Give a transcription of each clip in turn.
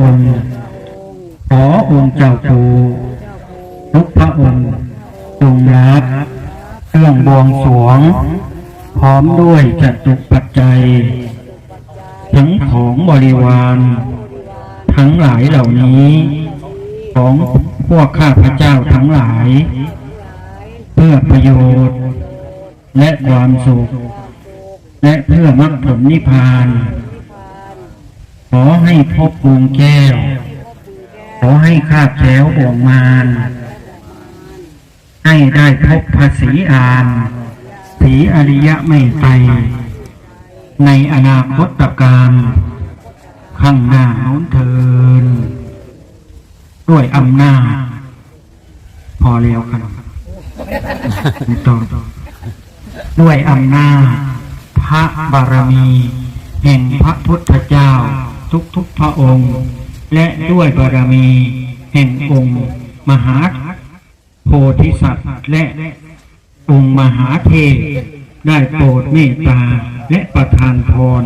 องค์ขอองค์เจ้าปู่ทุกพระองค์จงรับเครื่องบวงสรวง พร้อมด้วยจตุปัจจัย ทั้งของบริวาร ทั้งหลายเหล่านี้ ของพวกข้าพระเจ้าทั้งหลาย เพื่อประโยชน์ และความสุข และเพื่อมรรคผลนิพพาน ขอให้พบวงแก้ว ขอให้ข้าบแคล้วบ่วงมารให้ได้พบภาษีอามสีอริยะไม่ไตรในอนาคตการข้างหน้าโน้นเทิน ด้วยอำนาจ พอแล้วครับต่อด้วยอำนาจพระบารมี แห่งพระพุทธเจ้า ทุกๆพระองค์ และด้วยบารมี แห่งองค์ มหาโพธิสัตว์และองค์มหาเทพได้โปรดเมตตาและประทานพร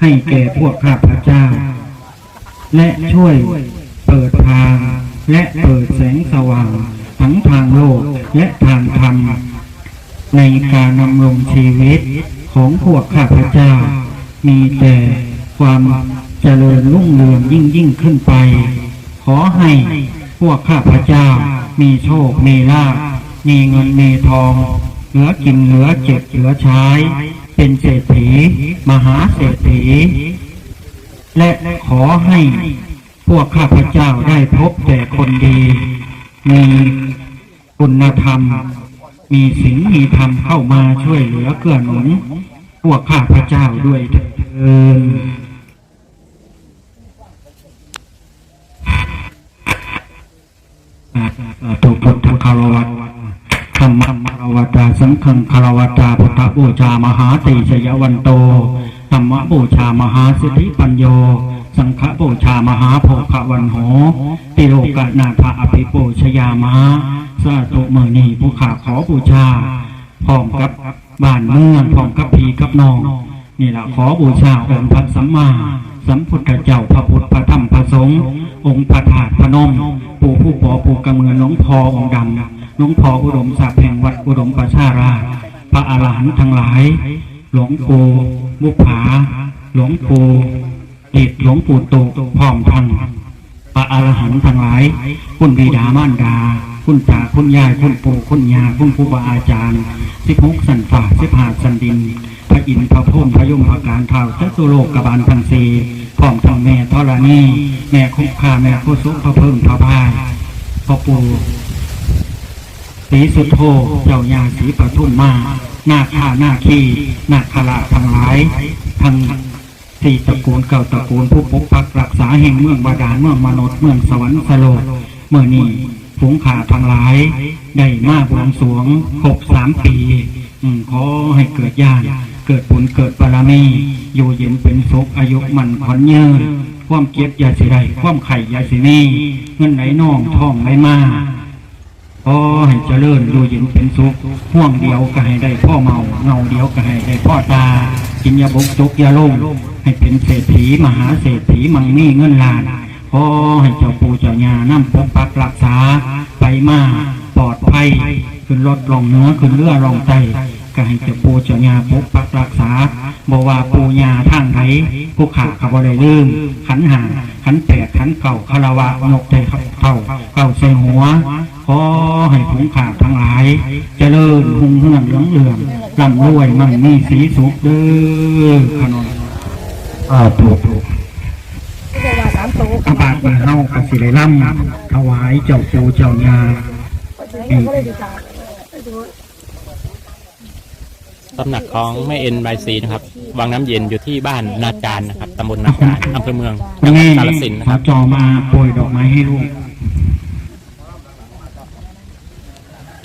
ให้แก่พวกข้าพเจ้า และช่วยเปิดทางและเปิดแสงสว่างทั้งทางโลกและทางธรรม ในการนำรงชีวิตของพวกข้าพเจ้า มีแต่ความ เจริญรุ่งเรืองยิ่งยิ่งขึ้นไป ขอให้พวกข้าพเจ้ามีโชค มีลาภมีเงินมีทอง เหลือกินเหลือเจ็บเหลือใช้ เป็นเศรษฐี มหาเศรษฐี และขอให้พวกข้าพเจ้าได้พบแต่คนดี มีคุณธรรม มีศีลมีธรรมเข้ามาช่วยเหลือเกื้อหนุน พวกข้าพเจ้าด้วยเถิดตุพุทธคารวัตธรรมคาร วตาสังฆังคารวตาพุทธบูชามหาติชยวันโตธรรมบูชามหาสิทธิปัญโย สังฆบูชามหาโภควันโหติโลกนาภาอภิปูชยามหาสาธุเมอนีผู้ขาขอบูชาพร้อมกับบ้านเมืองพร้อมกับพีกับน้อง นี่แหละขอบูชาองค์พระสัมมา สัมพุทธเจ้าพระพุทธพระธรรมพระสงฆ์องค์พระธาตุพระนมปู่ผู้ปอปู่กำเงินหลวงพ่อองค์ดำ หลวงพ่ออุดมศักดิ์แห่งวัดอุดมประชาราชพระอาหารหันต์ทั้งหลาย หลวงปู่มุขผา หลวงปู่ดิดหลวงปู่โตพร้อมทั้งพระอรหันต์ทั้งหลาย คุณบิดามารดา คุณตาคุณยายคุณปู่คุณยาคุณครูบาอาจารย์สิบหกสันฝ่าสิบหาสันดิน พระอินทร์พระพุ่มพระยมพระการเท้าเจ้าตุโลกกบาลพันสีพร้อมทั้งแม่ธรณีแม่คุกคาแม่คุสุพระเพิ่มพระพายพ่อปู่ สีสุดโทเจ้ายาสีปทุมมาหน้าข้าหน้าขี้หน้าคาราทั้งหลายทั้งสี่ตระกูลเก่าตระกูลผู้ปกปักรักษาแห่งเมืองบาดาลเมืองมนุษย์เมืองสวรรค์สโลกเมื่อนี้ผงขาทั้งหลาย ได้มาบวงสวงครบสามปีอืมขอให้เกิดญาติเกิดผลเกิดบารมีอยู่เย็นเป็นสุขอายุมันขอนยืนความเก็บยาสิไรความไข่ยาสินีเงินไหลน่องท่องไหลมา ขอให้เจริญดูเย็นเป็นสุขห่วงเดียวก็ให้ได้พ่อเมาเงาเดียวก็ให้ได้พ่อตากินยาบกจกยาลงให้เป็นเศรษฐีมหาเศรษฐีมังมีเงินล้านขอให้เจ้าปู่เจ้าย่านำปกปักรักษาไปมาปลอดภัยขึ้นรถลงเนื้อขึ้นเรือลงใจก็ให้เจ้าปู่เจ้าย่าปกปักรักษาบอกว่าปู่ย่าทางไหนผู้ขาเขาบ่ได้ลืมขันหางขันแปดขันเก่าคารวะนกใจเข้าเข้าเข้าใส่หัว ขอให้ผงขาดทั้งหลาย เจริญหุ่งเฮืองเหลืองเหลืองร่ำรวยมั่งมีสีสุขเด้อขนมอ่าถูกอาบาดมาเฮากสิเลยล่ำถวายเจ้าปูเจ้ายาตำหนักของแม่เอ็นใบซีนะครับ วังน้ำเย็นอยู่ที่บ้านนาจารนะครับตำบลนาจารอำเภอเมืองจังหวัดกาฬสินธุ์นะครับจอมาโปรยดอกไม้ให้ลูก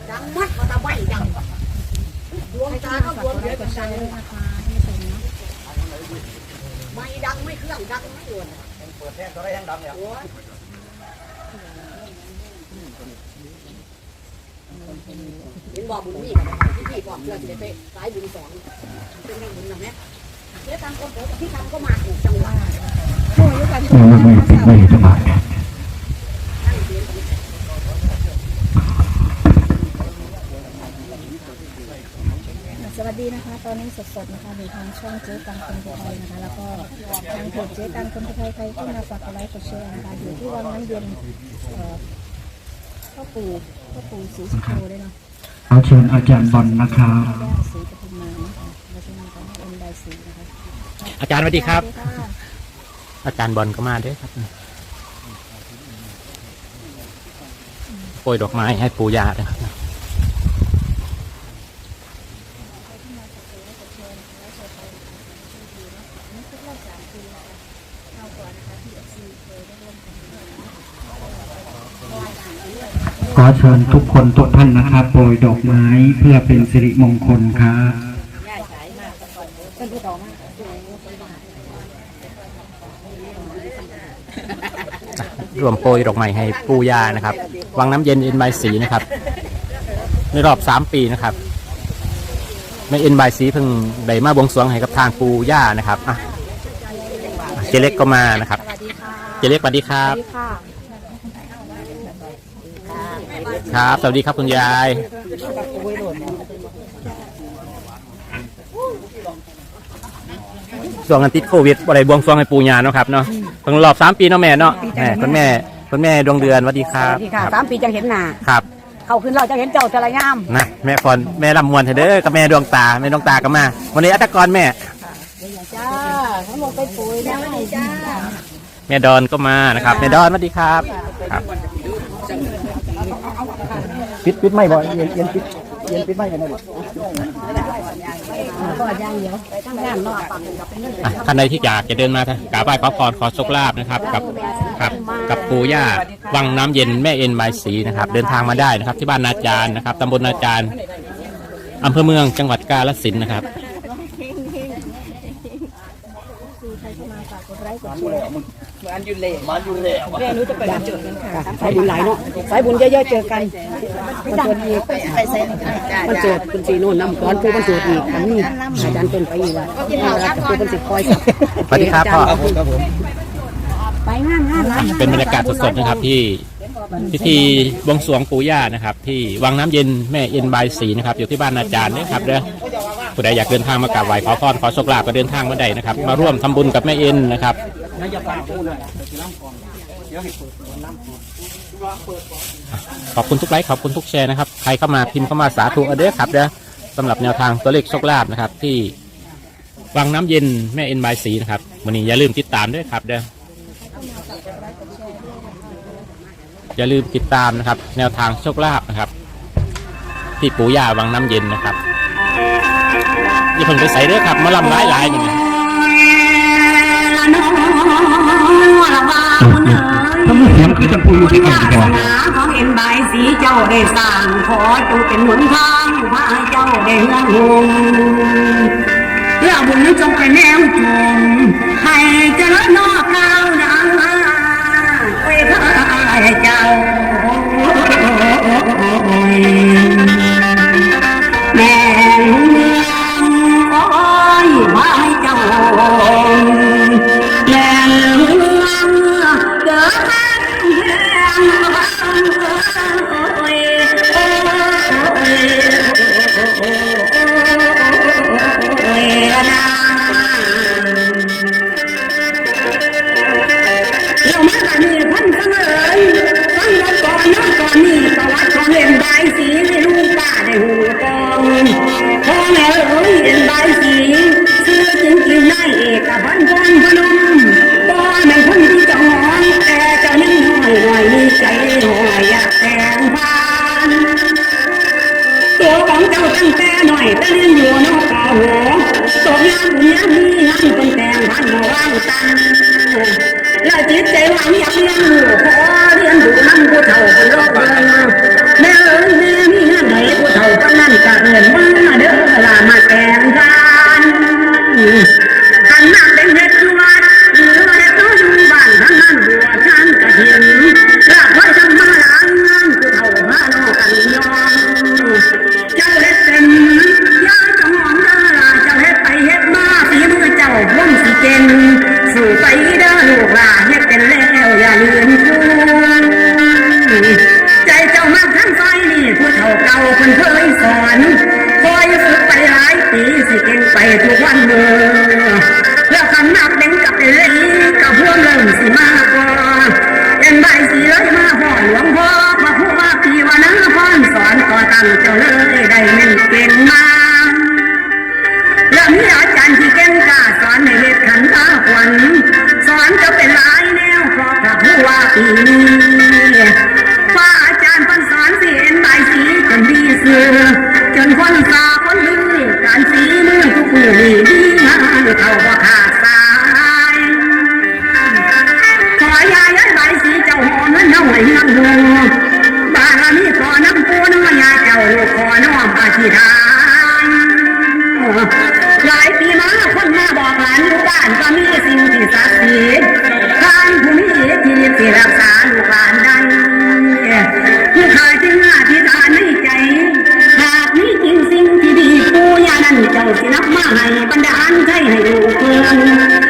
ดังมัดมาตะไบดังดวงตาก็ ดังไม่ดังไม่เครื่องดังไม่ด่วนเปิดแท่งตัวได้ยังดังเนี่ยเห็นบอกบุญมีกับที่พี่บอกเพื่อจะได้ไปสายบุญสองเป็นแม่บุญนะแม่เดี๋ยวทางคนเดี๋ยวพี่ทำก็มาถูกจังหวะไม่ไม่ไม่ไม่จังหวะสวัส นะคะ ตอนนี้สดๆนะคะอยู่ทางช่องเจ๊ตังคนไทยนะคะ แล้วก็ทางเพจเจ๊ตังคนไทยใครที่มาฝากกดไลค์กดแชร์นะคะอยู่ที่วังน้ำเย็นเอ่อพ่อปู่พ่อปู่ศรีสุโธด้วยเนาะขอเชิญอาจารย์บอลนะครับย่าศรีปทุมมานะคะแล้วก็มีของเอ็นไดซีนะคะอาจารย์สวัสดีครับสวัสดีค่ะอาจารย์บอลก็มาด้วยครับโปรยดอกไม้ให้ปู่ย่านะครับ ขอเชิญทุกคนทุกท่านนะครับโปรยดอกไม้เพื่อเป็นสิริมงคลครับรวมโปรยดอกไม้ให้ปู่ย่านะครับ วังน้ำเย็นเอ็นบายสีนะครับ ในรอบสามปีนะครับไม่เอ็นบายสีเพิ่งได้มาบวงสรวงให้กับทางปู่ย่านะครับอะ จเล็กก็มานะครับ สวัสดีค่ะเจเล็กสวัสดีครับสวัสดีค่ะครับ สวัสดีครับคุณยาย ช่วงกันติดโควิดบ่ได้บวงสรวงให้ปู่ย่าเนาะครับเนาะเพิ่งรอบสามปีเนาะแม่เนาะแม่คุณแม่คุณแม่ดวงเดือนสวัสดีครับนี่ค่ะสามปีจังเห็นหน้าครับเข้าขึ้นเราจะเห็นเจ้าจะระยามนะแม่พรแม่ลำมวนเถอะเด้อกับแม่ดวงตาแม่ดวงตาก็มาวันนี้อัตกรแม่จ้า ทั้งหมดไปปุ๋ยได้จ้าแม่ดอนก็มานะครับแม่ดอนสวัสดีครับครับปิดปิดไม่บ่เย็นเย็นปิดเย็นปิดไม่กันได้บ่ก็ย่างเดียวไปทั้งงานนอกปังกับเป็นเงินอะท่านใดที่อยากจะเดินมากราบไหว้ขอพรขอโชคลาภนะครับ กับกับกับปู่ย่าวังน้ำเย็นแม่เอ็นบายสีนะครับ เดินทางมาได้นะครับ ที่บ้านนาจารนะครับตำบลนาจารอำเภอเมืองจังหวัดกาฬสินธุ์นะครับ คือใครเข้ามา ฝากกดไลค์กดแชร์สายบุญหลายเนาะสายบุญเยอะๆเจอกันมันเกิดอีกมันเกิดคุณสีโน่นนำก้อนผู้มันเกิดอีกอันนี้อาจารย์เป็นไปอีกว่าผู้มันสิคอยสวัสดีครับพ่อไปงานงานร้านเป็นบรรยากาศสดๆนะครับที่พิธีบวงสรวงปู่ย่านะครับ ที่วังน้ำเย็นแม่เอ็นบายสีนะครับ อยู่ที่บ้านอาจารย์นะครับเด้อ ผู้ใดอยากเดินทางมากราบไหว้ขอพรขอโชคลาภก็เดินทางมาได้นะครับ มาร่วมทำบุญกับแม่เอ็นนะครับขอบคุณทุกไลค์ขอบคุณทุกแชร์นะครับใครเข้ามาพิมพ์เข้ามาสาธุเอาเด้อครับเด้อสำหรับแนวทางตัวเลขโชคลาภนะครับ ที่วังน้ำเย็นแม่เอ็นบายสีนะครับวันนี้อย่าลืมติดตามด้วยครับเด้ออย่าลืมติดตามนะครับ แนวทางโชคลาภนะครับ ที่ปู่ย่าวังน้ำเย็นนะครับ อย่าเพิ่งไปใส่เด้อครับมาลำร้ายหลายๆนี่นะถ้าไมเสียงคือจังปูอยู่ที่กันก่อนของเอ็นบายสีเจ้าได้สร้างขอจงเป็นหนทางพาเจ้าได้เงินหงเพื่อบุญจงเป็นแนวจงให้เจริญนอกเก้าวดังมาไว้ข้าเจ้าายสีไม่รู้ป้าได้หูกองพ่อแม่เอ้ยเล่นใบสีซื้อจริงจริงๆนายเอกพันธ์พรพนมป้าแม่คนที่จะหอนแต่จะนิ่งหน่อยหน่อยมีใจหน่อยอยากแต่งผ่านตัวของเจ้าตั้งแต่หน่อยแต่เรียนอยู่นอกกาหัวตกยามบุญยามมีงานเป็นแต่งพันมาว่างตันและจิตใจหวังอยากเรียนรู้ขอเรียนรู้นั่งผู้เฒ่าเป็นโลกเมือง แม่เอ๋ยแม่มีงานไหนผู้เฒ่ากำนันกะเอินมาเด้อลามาแกงทานขันนั่นเป็นเฮ็ด คนเคยสอนคอยฝึกไปหลายปีสิเก่งไปทุกวันเมื่อแล้วคำนับเด้งกับเล่นกับพวกเริ่มสิมากกว่าเป็นใบสีเลยมาพ่อหลวงพ่อมาพูดว่าปีวันนั้นพ่อนสอนก่อตั้งเจ้าเลยได้เงินเก่งมาแล้วมีอาจารย์ที่เก่งกล้าสอนในเหตุขันตาขวัญสอนจะเป็นหลายแนวเพราะถ้าผู้ว่าปีาลูกขอน้อมอธิษฐานหลายปีมาคนมาบอกหลานอยู่บ้านก็มีสิ่งที่ศักดิ์สิทธิ์ทางผู้มีอิทธิฤทธิ์ที่รักษาลูกหลานได้ผู้ขายจึงอธิษฐานในใจ หากมีจริงสิ่งที่ดีปู่ย่านั้นเจ้าสินับมาให้บรรดาลใจให้ดูกเพื่อน